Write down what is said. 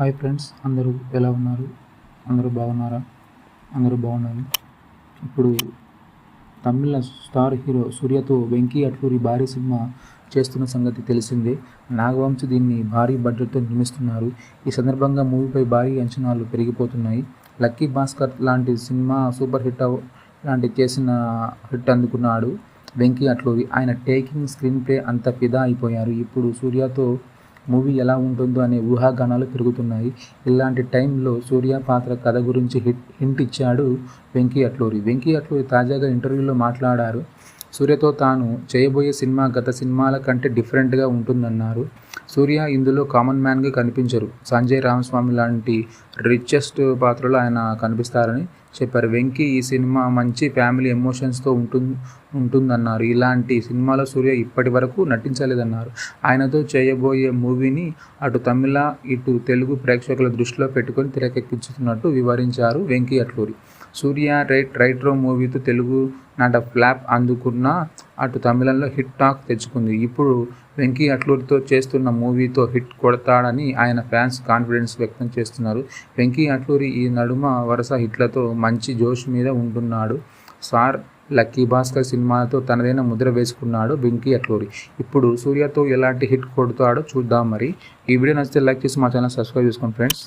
Hi friends అందరూ ఎలా ఉన్నారు? అందరూ బాగున్నారా? అందరూ బాగున్నారు? ఇప్పుడు తమిళ స్టార్ హీరో సూర్యతో వెంకీ అట్లూరి భారీ సినిమా చేస్తున్న సంగతి తెలిసిందే. నాగవంశ దీన్ని భారీ బడ్జెట్తో నిర్మిస్తున్నారు. ఈ సందర్భంగా మూవీపై భారీ అంచనాలు పెరిగిపోతున్నాయి. లక్కీ భాస్కర్ లాంటి సినిమా సూపర్ హిట్ లాంటి చేసిన హిట్ అందుకున్నాడు వెంకీ అట్లూరి. ఆయన టేకింగ్ స్క్రీన్ ప్లే అంత ఫిదా అయిపోయారు. ఇప్పుడు సూర్యతో మూవీ ఎలా ఉంటుందో అనే ఊహాగానాలు పెరుగుతున్నాయి ఇలాంటి టైంలో సూర్య పాత్ర కథ గురించి హిట్ హింట్ ఇచ్చాడు వెంకీ అట్లూరి. వెంకీ అట్లూరి తాజాగా ఇంటర్వ్యూలో మాట్లాడారు. సూర్యతో తాను చేయబోయే సినిమా గత సినిమాల కంటే డిఫరెంట్గా ఉంటుందన్నారు. సూర్య ఇందులో కామన్ మ్యాన్గా కనిపించరు. సంజయ్ రామస్వామి లాంటి రిచెస్ట్ పాత్రలో ఆయన కనిపిస్తారని చెప్పారు. వెంకీ ఈ సినిమా మంచి ఫ్యామిలీ ఎమోషన్స్తో ఉంటుంది ఉంటుందన్నారు. ఇలాంటి సినిమాలో సూర్య ఇప్పటి వరకు నటించలేదన్నారు. ఆయనతో చేయబోయే మూవీని అటు తమిళ ఇటు తెలుగు ప్రేక్షకుల దృష్టిలో పెట్టుకొని తెరకెక్కించుతున్నట్టు వివరించారు వెంకీ అట్లూరి. సూర్య రైట్ రైట్రో మూవీతో తెలుగు నాట ఫ్లాప్ అందుకున్న అటు తమిళంలో హిట్ టాక్ తెచ్చుకుంది. ఇప్పుడు వెంకీ అట్లూరితో చేస్తున్న మూవీతో హిట్ కొడతాడని ఆయన ఫ్యాన్స్ కాన్ఫిడెన్స్ వ్యక్తం చేస్తున్నారు. వెంకీ అట్లూరి ఈ నడుమ వరుస హిట్లతో మంచి జోష్ మీద ఉంటున్నాడు. సార్ లక్కీ భాస్కర్ సినిమాతో తనదైన ముద్ర వేసుకున్నాడు వెంకీ అట్లూరి. ఇప్పుడు సూర్యతో ఎలాంటి హిట్ కొడతాడో చూద్దాం మరి. ఈ వీడియో నచ్చితే లైక్ చేసి మా ఛానల్ సబ్స్క్రైబ్ చేసుకోండి ఫ్రెండ్స్.